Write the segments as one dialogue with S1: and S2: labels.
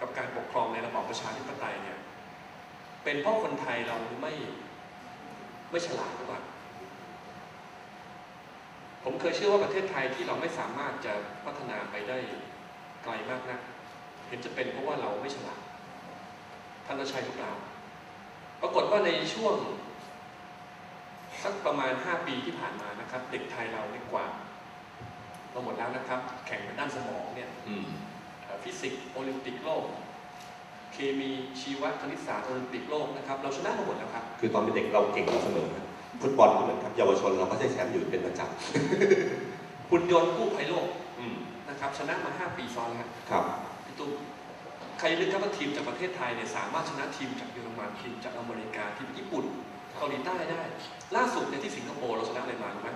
S1: กับการปกครองในระบอบประชาธิปไตยเนี่ยเป็นเพราะคนไทยเราไม่ไม่ฉลาดหรือเปล่าผมเคยเชื่อว่าประเทศไทยที่เราไม่สามารถจะพัฒนาไปได้ไกลมากนัก เห็นจะเป็นเพราะว่าเราไม่ฉลาดท่านรัชัยทุกเราปรากฏว่าในช่วงสักประมาณ 5 ปีที่ผ่านมานะครับ เด็กไทยเราเนี่ยกว่าเราหมดแล้วนะครับ แข่งด้านสมองเนี่ย
S2: อื
S1: ฟิสิกส์โอลิมปิกโลก เคมีชีวคณิตศาสตร์โอลิมปิกโลกนะครับเราชนะมาหมดแล้วครับ
S2: คือตอนเป็นเด็กเราเก่งเสมอครับฟุตบอลก็เหมือนครับเยาวชนเราก็ได้แชมป์อยู่เป็นประจ
S1: หุ่นยนต์กู้ภัยโลกำ
S2: อืม
S1: นะครับชนะมา 5 ปีซ้อนแล้ว
S2: ครับ
S1: พี่ตุ้มใครนึกครับว่าทีมจากประเทศไทยเนี่ยสามารถชนะทีมจากเยอรมันทีมจากอเมริกาทีมญี่ปุ่นเกาหลีใต้ได้ ล่าสุดเนี่ยที่สิงคโปร์เราชนะอะไรมารู้ไหม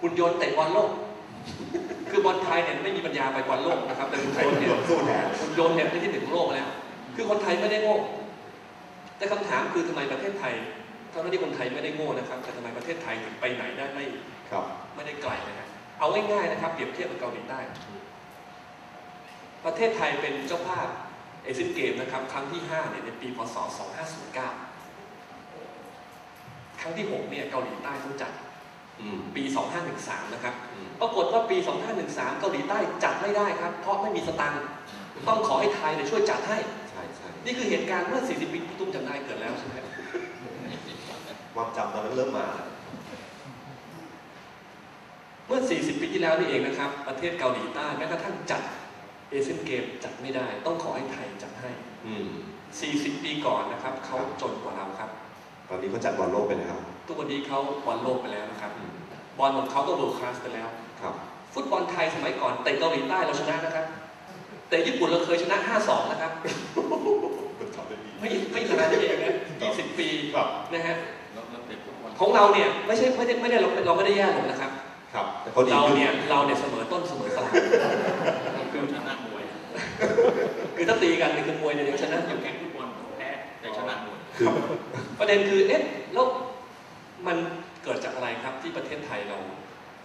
S1: หุ่นยนต์เตะบอลโลก คือบอลไทยเนี่ยไม่มีปัญญาไปบอลโลกนะครับ แต่หุ่นยนต์เนี่ย
S2: สู้แทน
S1: หุ่นยนต์เนี่ยได้ที่หนึ่งของโลกมาแล้ว คือคนไทยไม่ได้โง่ แต่คำถามคือทำไมประเทศไทยทั้งที่คนไทยไม่ได้โง่นะครับ แต่ทำไมประเทศไทยถึงไปไหนได้ไม่
S2: ครับ
S1: ไม่ได้ไกลนะฮะเอาง่ายๆนะครับ เปรียบเทียบกับเกาหลีใต้ ประเทศไทยเป็นเจ้าภาพเอเชียนเกมนะครับ ครั้งที่ 5 เนี่ยในปี พศ 2509 ครั้งที่ 6 เนี่ยเกาหลีใต้ต้องจัด
S2: อืม
S1: ปี 2513 นะครับ
S2: อืม
S1: ปรากฏว่าปี 2513 เกาหลีใต้จัดไม่ได้ครับ เพราะไม่มีสตังค์ ต้องขอให้ไทยเนี่ยช่วยจัดให้
S2: ใช่ใช่
S1: นี่คือเหตุการณ์เมื่อ 40 ปีพี่ตุ้มจำได้เกิดแล้วใช่ไหม
S2: ความจำตอนนั้นเริ่มมา
S1: เมื่อ 40 ปีที่แล้วนี่เองนะครับ ประเทศเกาหลีใต้แม้กระทั่งจัดเอเชียนเกมจัดไม่ได้ ต้องขอให้ไทยจัดให้
S2: อืม
S1: 40 ปีก่อนนะครับ เขาจนกว่าเราครับ
S2: ตอนนี้เขาจัดบอลโลกไปแล้ว
S1: ทุกวันนี้เขาบอลโลกไปแล้วนะครั บ
S2: อืม
S1: บอลของเขาก็เวิลด์คลาสไปแล้ว
S2: ครับ
S1: ฟุตบอลไทยสมัยก่อนเตะเกาหลีใต้เราชนะนะครับแต่ญี่ปุ่นเราเคยชนะ 5-2 นะครับ ไม่ไม่นานนี่เองนะ20 ปี
S2: ครับ
S1: นะฮะ
S3: แล้วแล้วเตะฟุตบอล
S1: ของเราเนี่ยไม่ใช่ไม่ได้ไม่ได้เราเราไม่ได้แย่ลงนะครับ
S2: ครับแต่เขาดี
S1: เรา
S2: ขึ้น
S1: เนี่ยเราเนี่ยเสมอต้นเสมอปลาย
S3: คือชนะมวย
S1: คือถ้าตีกันเนี่ยคือมวยเนี่ยยังชนะอ
S3: อยู่
S1: ยู่
S3: แข่งฟุตบอลแพ้แต่ชนะมวย
S2: คือ
S1: ประเด็นคือเอ๊ะแล้ว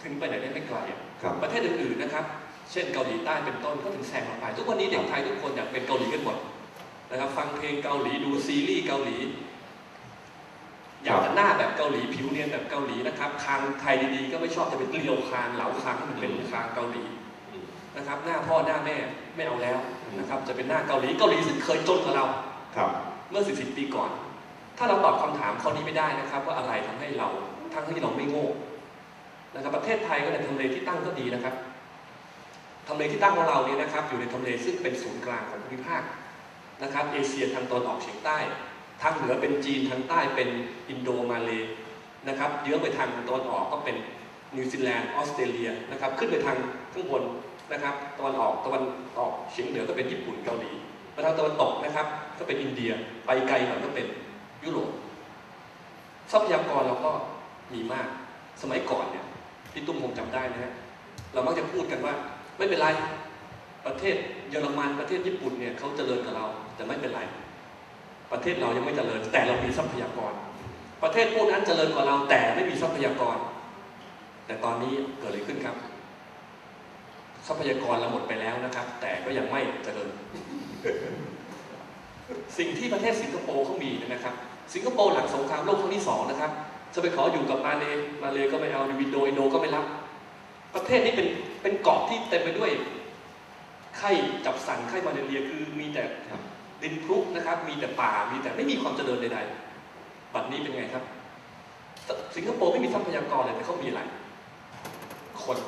S1: ถึงไปไหนได้ไม่ไกลอะ
S2: ครับ
S1: ประเทศอื่นๆนะครับ เช่นเกาหลีใต้เป็นต้นก็ถึงแซงเราไป ทุกวันนี้เด็กไทยทุกคนอยากเป็นเกาหลีกันหมดนะครับฟังเพลงเกาหลีดูซีรีส์เกาหลี อยากจะหน้าแบบเกาหลีผิวเนียนแบบเกาหลีนะครับคางไทยดีๆก็ไม่ชอบจะเป็นเกลียวคางเหลาคางให้มันเป็นคางเกาหลี
S2: อืม
S1: นะครับ หน้าพ่อหน้าแม่ไม่เอาแล้วนะครับ จะเป็นหน้าเกาหลีเกาหลีซึ่งเคยจนกว่าเรา
S2: ครับ
S1: เมื่อ 40 ปีก่อน ถ้าเราตอบคำถามข้อนี้ไม่ได้นะครับ ว่าอะไรทำให้เราทั้งที่เราไม่โง่ นะครับประเทศไทยก็ในทำเลที่ตั้งก็ดีนะครับทำเลที่ตั้งของเราเนี่ยนะครับ อยู่ในทำเลซึ่งเป็นศูนย์กลางของภูมิภาคนะครับ เอเชียทางตอนออกเฉียงใต้ ทางเหนือเป็นจีนทางใต้เป็นอินโดมาเลนะครับเยื้องไปทางตะวันออกก็เป็นนิวซีแลนด์ออสเตรเลียนะครับขึ้นไปทางข้างบนนะครับตะวันออกตะวันออกเฉียงเหนือก็เป็นญี่ปุ่นเกาหลีไปทางตะวันตกนะครับ ก็เป็นอินเดียไปไกลหน่อยก็เป็นยุโรปทรัพยากรเราก็มีมากสมัยก่อนเนี่ย พี่ตุ้มคงจำได้นะฮะเรามักจะพูดกันว่า ไม่เป็นไร ประเทศเยอรมันประเทศญี่ปุ่นเนี่ยเขาเจริญกับเรา แต่ไม่เป็นไร ประเทศเรายังไม่เจริญ แต่เรามีทรัพยากร ประเทศพวกนั้นเจริญกว่าเราแต่ไม่มีทรัพยากร แต่ตอนนี้เกิดอะไรขึ้นครับ ทรัพยากรเราหมดไปแล้วนะครับ แต่ก็ยังไม่เจริญ สิ่งที่ประเทศสิงคโปร์เขามีนะครับ สิงคโปร์หลังสงครามโลกครั้งที่สองนะครับ จะไปขออยู่กับมาเลมาเลก็ไม่เอาวินโดอินโดก็ไม่รับ ประเทศนี้เป็นเป็นเกาะที่เต็มไปด้วย ไข้จับสันไข้มาเลเรียคือมีแต่ดินพรุนะครับ มีแต่ป่ามีแต่ไม่มีความเจริญใดๆบัดนี้เป็นไงครับ สิงคโปร์ไม่มีทรัพยากรเลยแต่เขามีอะไร คน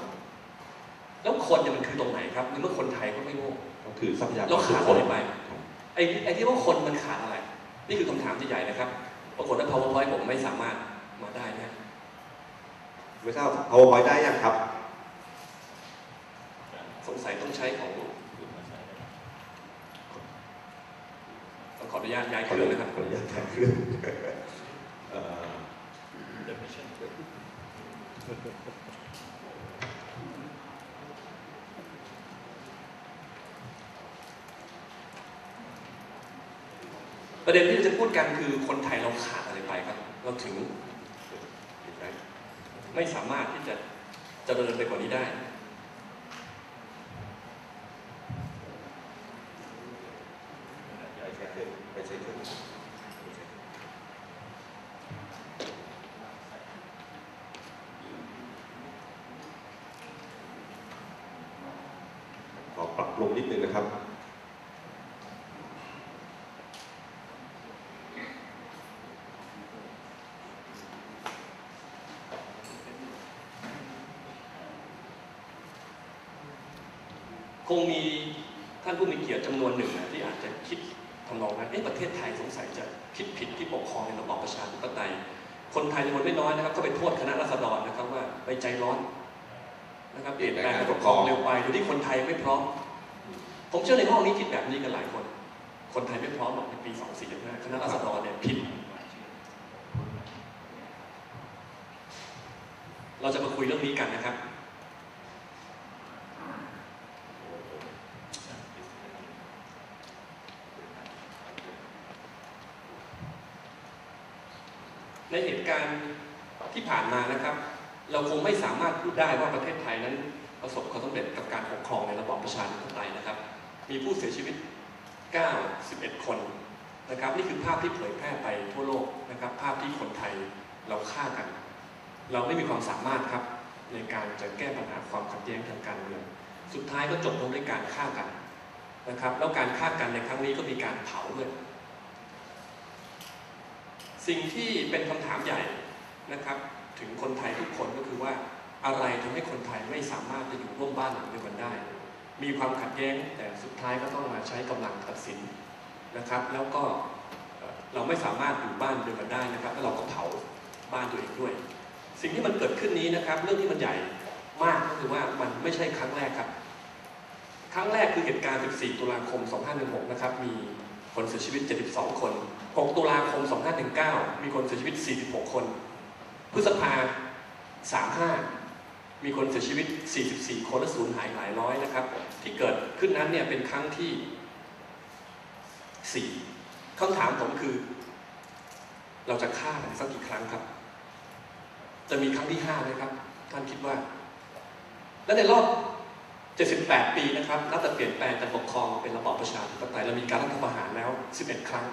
S1: แล้วคนเนี่ยมันคือตรงไหนครับในเมื่อคนไทยก็ไม่โง่
S2: ก็คือทรัพยากร
S1: เราขาด
S2: ค
S1: อะไร
S2: น
S1: ไปไอ้ไอ้ที่ว่าคนมันขาดอะไร นี่คือคำถามที่ใหญ่นะครับ ปรากฏว่า powerpoint ผมไม่สามารถ มาได้นะ
S2: ไม่ทราบ powerpoint ได้ยังครับ
S1: สงสัยต้องใช้ของต้องขออนุญาตย้ายเครื่องนะครับ
S2: ขออนุญาตแทนเครื่องเอ่อ
S1: ประเด็นที่เราจะพูดกันคือคนไทยเราขาดอะไรไปครับ เราถึง ไม่สามารถที่จะจะเจริญไปกว่านี้ได้
S2: ขอปรับปรุงนิดนึงนะครับ
S1: งมีท่านผู้มีเกียรติจำนวนหนึ่งนะที่อาจจะคิดทำนองนั้นเอ๊ะประเทศไทยสงสัยจะคิดผิดที่ปกครองในระบอบประชาธิปไตย คนไทยจำนวนไม่น้อยนะครับก็ไปโทษคณะรัษฎรนะครับว่าไปใจร้อนนะครับเปลี่ยนแปลงการปกครองเร็วไปโดยที่คนไทยไม่พร้อม ผมเชื่อในห้องนี้คิดแบบนี้กันหลายคน คนไทยไม่พร้อมหรอกในปี 2475คณะรัษฎรเนี่ยผิดเราจะมาคุยเรื่องนี้กันนะครับ ในเหตุการณ์ที่ผ่านมานะครับ เราคงไม่สามารถพูดได้ว่าประเทศไทยนั้นประสบความสำเร็จกับการปกครองในระบอบประชาธิปไตยนะครับ มีผู้เสียชีวิต 91 คนนะครับนี่คือภาพที่เผยแพร่ไปทั่วโลกนะครับ ภาพที่คนไทยเราฆ่ากัน เราไม่มีความสามารถครับในการจะแก้ปัญหาความขัดแย้งทางการเมือง สุดท้ายก็จบลงด้วยการฆ่ากันนะครับ แล้วการฆ่ากันในครั้งนี้ก็มีการเผาด้วย สิ่งที่เป็นคำถามใหญ่นะครับ ถึงคนไทยทุกคนก็คือว่าอะไรทำให้คนไทยไม่สามารถจะอยู่ร่วมบ้านหลังเดียวกันได้ มีความขัดแย้งแต่สุดท้ายก็ต้องมาใช้กำลังตัดสินนะครับ แล้วก็เอ่อเราไม่สามารถอยู่บ้านเดียวกันได้นะครับแล้วเราก็เผาบ้านตัวเองด้วย สิ่งที่มันเกิดขึ้นนี้นะครับ เรื่องที่มันใหญ่มากก็คือว่ามันไม่ใช่ครั้งแรกครับ ครั้งแรกคือเหตุการณ์ 14 ตุลาคม 2516 นะครับ มี คนเสียชีวิต 72 คน 6 ตุลาคม 2519 มีคนเสียชีวิต 46 คน พฤษภา 35 มีคนเสียชีวิต 44 คนและสูญหายหลายร้อยนะครับ ที่เกิดขึ้นนั้นเนี่ยเป็นครั้งที่ 4คำถามผมคือ เราจะฆ่ากันสักกี่ครั้งครับ จะมีครั้งที่5ไหมครับ ท่านคิดว่า และในรอบ 78 ปีนะครับนับแต่เปลี่ยนแปลงการปกครองเป็นระบอบประชาธิปไตยเรามีการรัฐประหารแล้ว 11 ครั้ง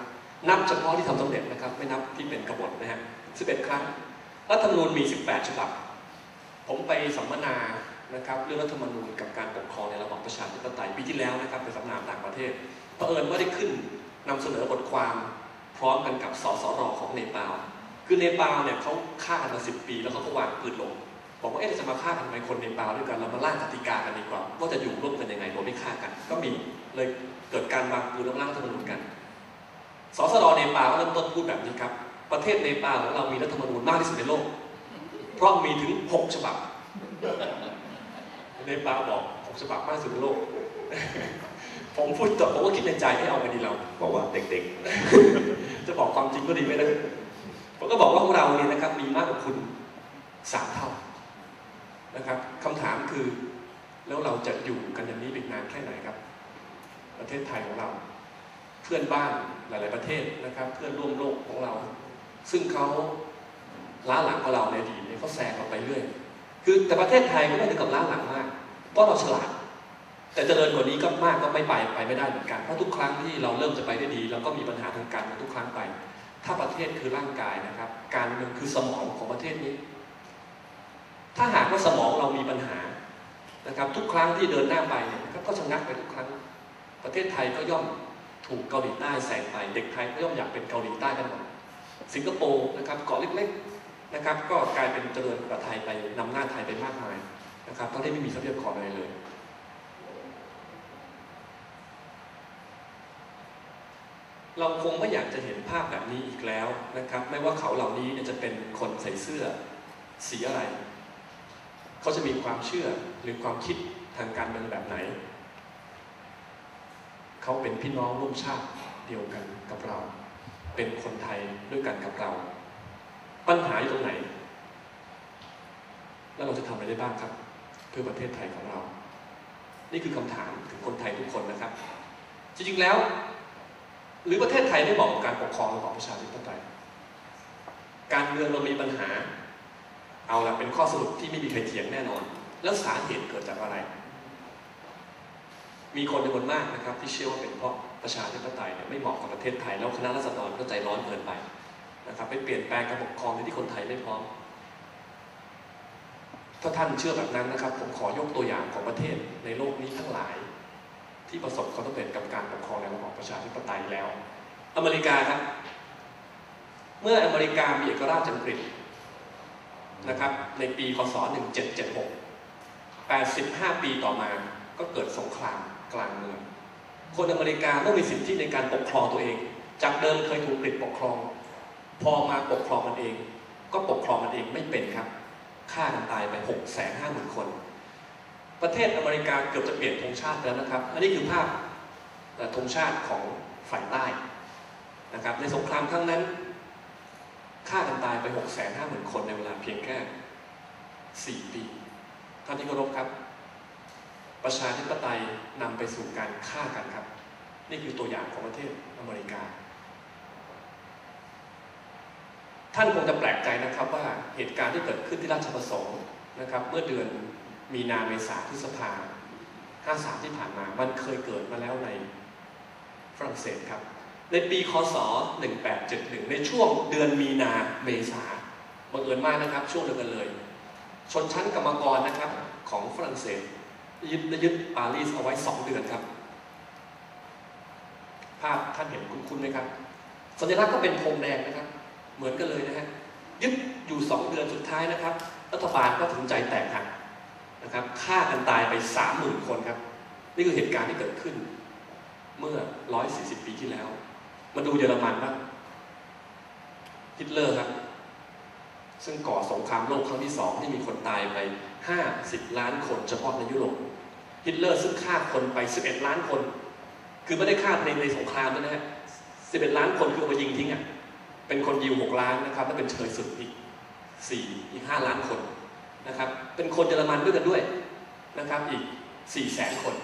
S1: นับเฉพาะที่ทำสำเร็จนะครับ ไม่นับที่เป็นกบฏนะฮะ 11 ครั้ง รัฐธรรมนูญมี 18 ฉบับ ผมไปสัมมนานะครับเรื่องรัฐธรรมนูญกับการปกครองในระบอบประชาธิปไตยปีที่แล้วนะครับไปสัมมนาต่างประเทศเผอิญว่าได้ขึ้นนำเสนอบทความพร้อมกันกับสสรของเนปาลคือเนปาลเนี่ยเขาฆ่ากันมาสิปี แล้วเขาก็วางปืนลง บอกว่าเอ๊ะเราจะมาฆ่ากันทำไมคนเนปาลด้วยกันเรามาล่างกติกากันดีกว่าว่าจะอยู่ร่วมกันยังไงโดยไม่ฆ่ากัน ก็มีเลยเกิดการวางปืนแล้วร่างรัฐธรรมนูญกันสสรเนปาลก็เริ่มต้นพูดแบบนี้ครับ ประเทศเนปาลของเรามีรัฐธรรมนูญมากที่สุดในโลก เพราะมีถึง 6 ฉบับเนปาลบอก6ฉบับมากที่สุดในโลกผมพูดต่อผมก็คิดในใจให้เอาไปดีเรา
S2: บอกว่าเด็ก
S1: จะบอกความจริงก็ดีไหมนะผมก็บอกว่าของเราเนี่ยนะครับมีมากกว่าคุณสามเท่า นะครับคำถามคือแล้วเราจะอยู่กันอย่างนี้อีกนานแค่ไหนครับ ประเทศไทยของเรา เพื่อนบ้านหลาย ๆ ประเทศนะครับ เพื่อนร่วมโลกของเรา ซึ่งเขาล้าหลังกว่าเราในอดีตเขาแซงเราไปเรื่อย คือแต่ประเทศไทยก็ไม่ถึงกับล้าหลังมาก เพราะเราฉลาด แต่เจริญกว่านี้ก็มากก็ไม่ไปไปไม่ได้เหมือนกัน เพราะทุกครั้งที่เราเริ่มจะไปได้ดีเราก็มีปัญหาทางการเมืองทุกครั้งไป ถ้าประเทศคือร่างกายนะครับ การเมืองคือสมองของประเทศนี้ ถ้าหากว่าสมองเรามีปัญหานะครับ ทุกครั้งที่เดินหน้าไปเนี่ยก็ชะงักไปทุกครั้ง ประเทศไทยก็ย่อมถูกเกาหลีใต้แซงไป เด็กไทยก็ย่อมอยากเป็นเกาหลีใต้กันหมดสิงคโปร์นะครับเกาะเล็กๆนะครับ ก็กลายเป็นเจริญกว่าไทยไปนำหน้าไทยไปมากมายนะครับทั้งที่ไม่มีทรัพยากรอะไรเลย เราคงไม่อยากจะเห็นภาพแบบนี้อีกแล้วนะครับ ไม่ว่าเขาเหล่านี้จะเป็นคนใส่เสื้อสีอะไร เขาจะมีความเชื่อหรือความคิดทางการเมืองแบบไหน เขาเป็นพี่น้องร่วมชาติเดียวกันกับเรา เป็นคนไทยด้วยกันกับเรา ปัญหาอยู่ตรงไหน แล้วเราจะทำอะไรได้บ้างครับ เพื่อประเทศไทยของเรา นี่คือคำถามถึงคนไทยทุกคนนะครับ จริงๆแล้ว หรือประเทศไทยไม่เหมาะกับการปกครองระบอบประชาธิปไตยการเมืองเรามีปัญหา เอาละเป็นข้อสรุปที่ไม่มีใครเถียงแน่นอน แล้วสาเหตุเกิดจากอะไร มีคนจำนวนมากนะครับ ที่เชื่อว่าเป็นเพราะประชาธิปไตยเนี่ยไม่เหมาะกับประเทศไทย แล้วคณะรัษฎรก็ใจร้อนเกินไปนะครับไปเปลี่ยนแปลงการปกครองที่คนไทยไม่พร้อม ถ้าท่านเชื่อแบบนั้นนะครับ ผมขอยกตัวอย่างของประเทศในโลกนี้ทั้งหลาย ที่ประสบความสำเร็จกับการปกครองในระบอบประชาธิปไตยแล้ว อเมริกาครับ เมื่ออเมริกามีเอกราชอังกฤษ นะครับในปีคศ 1776 85 ปีต่อมาก็เกิดสงครามกลางเมือง คนอเมริกาไม่มีสิทธิในการปกครองตัวเอง จากเดิมเคยถูกกฤษปกครอง พอมาปกครองมันเอง ก็ปกครองมันเองไม่เป็นครับฆ่ากันตายไป 6 5 0 0 0 0 คน ประเทศอเมริกาเกือบจะเปลี่ยนธงชาติแล้วนะครับ อันนี้คือภาพธงชาติของฝ่ายใต้นะครับในสงครามครั้งนั้น ฆ่ากันตายไป 6 5 0 0 0 0 คนในเวลาเพียงแค่ 4 ปีท่านที่เคารพครับ ประชาธิปไตยนำไปสู่การฆ่ากันครับ นี่คือตัวอย่างของประเทศอเมริกา ท่านคงจะแปลกใจนะครับว่าเหตุการณ์ที่เกิดขึ้นที่ราชประสงค์นะครับ เมื่อเดือนมีนาเมษาพฤษภา53ที่ผ่านมา มันเคยเกิดมาแล้วในฝรั่งเศสครับ ในปีคศ 1871 ในช่วงเดือนมีนาเมษาบังเอิญมากนะครับ ช่วงเดียวกันเลย ชนชั้นกรรมกรนะครับของฝรั่งเศสยึดยึดปารีสเอาไว้ 2 เดือนครับ ภาพท่านเห็นคุ้นๆไหมครับ สัญลักษณ์ก็เป็นธงแดงนะครับ เหมือนกันเลยนะฮะยึดอยู่ 2 เดือนสุดท้ายนะครับ รัฐบาลก็ถึงใจแตกหักนะครับฆ่ากันตายไป 30,000 คนครับ นี่คือเหตุการณ์ที่เกิดขึ้น เมื่อ 140 ปีที่แล้ว มาดูเยอรมันบ้างฮิตเลอร์ครับ ซึ่งก่อสงครามโลกครั้งที่สองที่มีคนตายไป 50 ล้านคนเฉพาะในยุโรปฮิตเลอร์ซึ่งฆ่าคนไป 11 ล้านคน คือไม่ได้ฆ่าในในสงครามนะฮะ11 ล้านคนคือมายิงทิ้งอะเป็นคนยิว 6 ล้านนะครับแล้วเป็นเชยสุดอีก4อีก 5 ล้านคนนะครับ เป็นคนเยอรมันด้วยกันด้วยนะครับอีก4แสนคน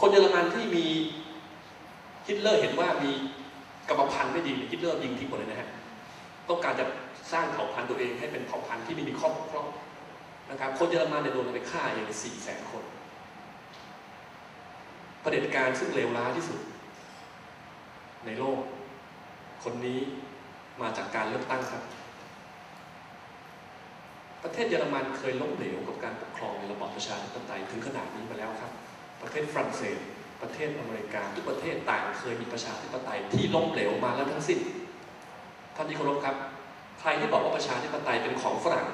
S1: คนเยอรมันที่มีฮิตเลอร์เห็นว่ามี รรมพันธุ์ไม่ดีฮิตเลอร์ยิงทิ้งหมดเลยนะฮะต้องการจะสร้างเผ่าพันธุ์ตัวเองให้เป็นเผ่าพันธุ์ที่ไม่มีข้อบกพร่องนะครับคนเยอรมันเนี่ยโดนไปฆ่าอย่างสี่แสนคนเผด็จการซึ่งเลวร้ายที่สุด ในโลก คนนี้มาจากการเลือกตั้งครับ ประเทศเยอรมันเคยล้มเหลวกับการปกครองในระบอบประชาธิปไตยถึงขนาดนี้มาแล้วครับ ประเทศฝรั่งเศส ประเทศอเมริกา ทุกประเทศต่างเคยมีประชาธิปไตยที่ล้มเหลวมาแล้วทั้งสิ้นท่านที่เคารพครับ ใครที่บอกว่าประชาธิปไตยเป็นของฝรั่ง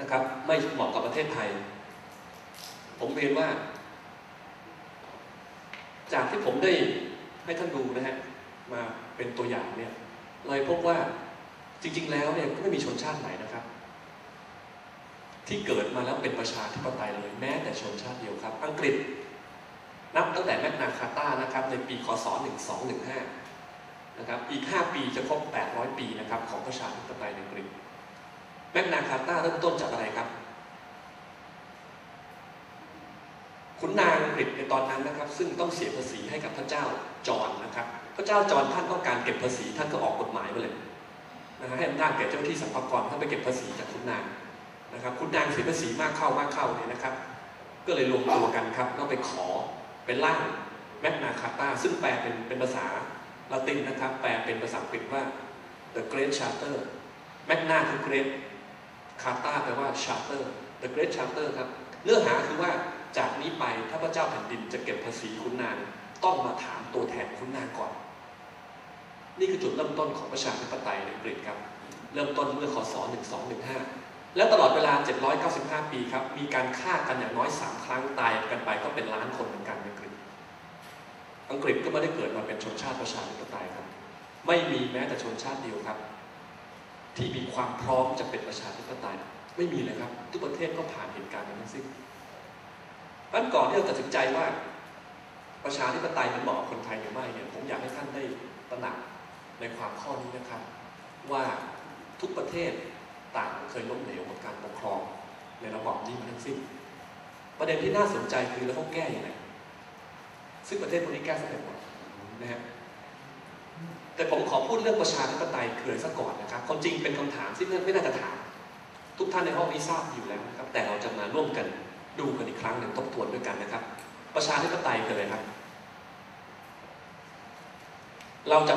S1: นะครับ ไม่เหมาะกับประเทศไทย ผมเรียนว่า จากที่ผมได้ให้ท่านดูนะฮะมาเป็นตัวอย่างเนี่ยเลยพบว่าจริง ๆ แล้วเนี่ยก็ไม่มีชนชาติไหนนะครับ ที่เกิดมาแล้วเป็นประชาธิปไตยเลยแม้แต่ชนชาติเดียวครับ อังกฤษ นับตั้งแต่แมกนาคาตานะครับในปีคศ 1215 นะครับอีก 5 ปีจะครบ 800 ปีนะครับของประชาธิปไตยในอังกฤษแมกนาคาตาเริ่มต้นจากอะไรครับขุนนางอังกฤษในตอนนั้นนะครับ ซึ่งต้องเสียภาษีให้กับพระเจ้าจอห์นนะครับ พระเจ้าจอห์นท่านต้องการเก็บภาษีท่านก็ออกกฎหมายมาเลยนะฮะให้อำนาจแก่เจ้าหน้าที่สรรพากรท่านไปเก็บภาษีจากขุนนางนะครับขุนนางเสียภาษีมากเข้ามากเข้าเนี่ยนะครับ ก็เลยรวมตัวกันครับแล้วไปขอ เป็นร่างแมกนาคาตาซึ่งแปลเป็นเป็นภาษาละตินนะครับ แปลเป็นภาษาอังกฤษว่า the Great Charter แมกนาคือ Great คาตาแปลว่า Charter the Great Charter ครับเนื้อหาคือว่าจากนี้ไปถ้าพระเจ้าแผ่นดินจะเก็บภาษีคุณนางต้องมาถามตัวแทนคุณนางก่อน นี่คือจุดเริ่มต้นของประชาธิปไตยในอังกฤษครับ เริ่มต้นเมื่อคศ1215 และตลอดเวลา 795 ปีครับ มีการฆ่ากันอย่างน้อย 3 ครั้งตายกันไปก็เป็นล้านคนเหมือนกันอังกฤษ อังกฤษก็ไม่ได้เกิดมาเป็นชนชาติประชาธิปไตยครับ ไม่มีแม้แต่ชนชาติเดียวครับ ที่มีความพร้อมจะเป็นประชาธิปไตย ไม่มีเลยครับ ทุกประเทศก็ผ่านเหตุการณ์มาทั้งสิ้นดังนั้นก่อนที่เราตัดสินใจว่าประชาธิปไตยมันเหมาะกับคนไทยหรือไม่เนี่ยผมอยากให้ท่านได้ตระหนักในความข้อนี้นะครับ ว่าทุกประเทศ ต่างเคยล้มเหลวกับการปกครองในระบอบนี้มาทั้งสิ้น ประเด็นที่น่าสนใจคือแล้วเขาแก้ยังไงซึ่งประเทศพวกนี้แก้สำเร็จหมดนะฮะแต่ผมขอพูดเรื่องประชาธิปไตยเคยซะก่อนนะครับความจริงเป็นคำถามที่ไม่น่าจะถาม ทุกท่านในห้องนี้ทราบอยู่แล้วนะครับ แต่เราจะมาร่วมกันดูกันอีกครั้งหนึ่งทบทวนด้วยกันนะครับ ประชาธิปไตยคืออะไรครับ เราจะ